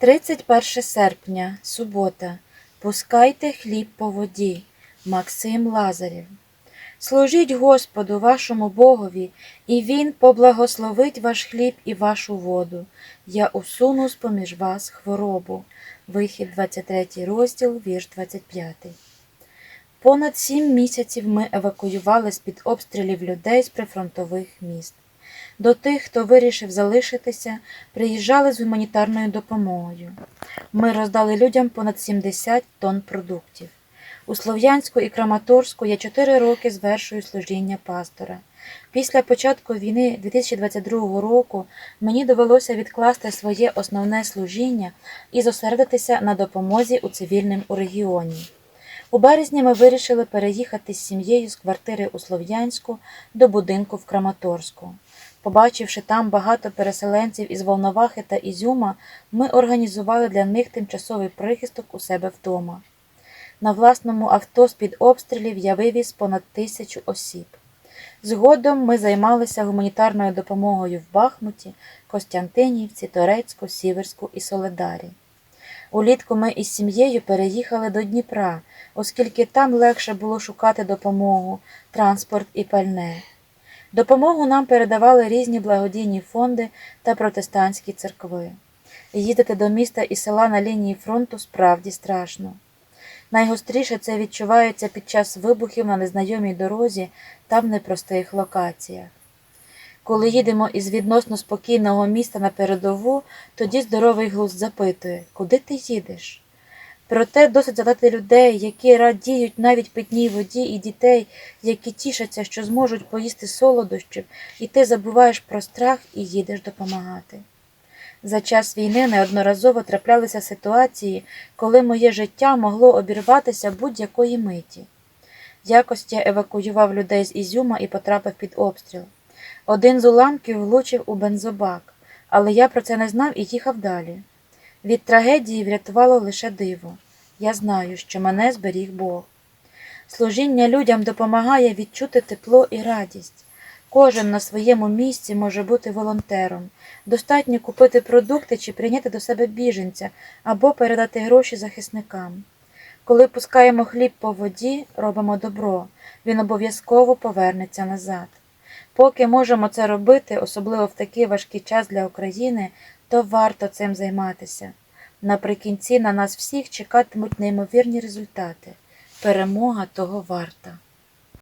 31 серпня, субота. Пускайте хліб по воді. Максим Лазарєв. Служіть Господу вашому Богові, і Він поблагословить ваш хліб і вашу воду. Я усуну з-поміж вас хворобу. Вихід 23 розділ, вірш 25. Понад сім місяців ми евакуювали з-під обстрілів людей з прифронтових міст. До тих, хто вирішив залишитися, приїжджали з гуманітарною допомогою. Ми роздали людям понад 70 тонн продуктів. У Слов'янську і Краматорську я чотири роки звершую служіння пастора. Після початку війни 2022 року мені довелося відкласти своє основне служіння і зосередитися на допомозі у цивільним у регіоні. У березні ми вирішили переїхати з сім'єю з квартири у Слов'янську до будинку в Краматорську. Побачивши там багато переселенців із Волновахи та Ізюма, ми організували для них тимчасовий прихисток у себе вдома. На власному авто з-під обстрілів я вивіз понад тисячу осіб. Згодом ми займалися гуманітарною допомогою в Бахмуті, Костянтинівці, Торецьку, Сіверську і Соледарі. Улітку ми із сім'єю переїхали до Дніпра, оскільки там легше було шукати допомогу, транспорт і пальне. Допомогу нам передавали різні благодійні фонди та протестантські церкви. Їздити до міста і села на лінії фронту справді страшно. Найгостріше це відчувається під час вибухів на незнайомій дорозі та в непростих локаціях. Коли їдемо із відносно спокійного міста на передову, тоді здоровий глузд запитує, куди ти їдеш? Проте досить задати людей, які радіють навіть питній воді, і дітей, які тішаться, що зможуть поїсти солодощів, і ти забуваєш про страх і їдеш допомагати. За час війни неодноразово траплялися ситуації, коли моє життя могло обірватися будь-якої миті. Якось я евакуював людей з Ізюма і потрапив під обстріл. Один з уламків влучив у бензобак, але я про це не знав і їхав далі. Від трагедії врятувало лише диво. Я знаю, що мене зберіг Бог. Служіння людям допомагає відчути тепло і радість. Кожен на своєму місці може бути волонтером. Достатньо купити продукти чи прийняти до себе біженця або передати гроші захисникам. Коли пускаємо хліб по воді, робимо добро, він обов'язково повернеться назад. Поки можемо це робити, особливо в такий важкий час для України, то варто цим займатися. Наприкінці на нас всіх чекатимуть неймовірні результати. Перемога того варта.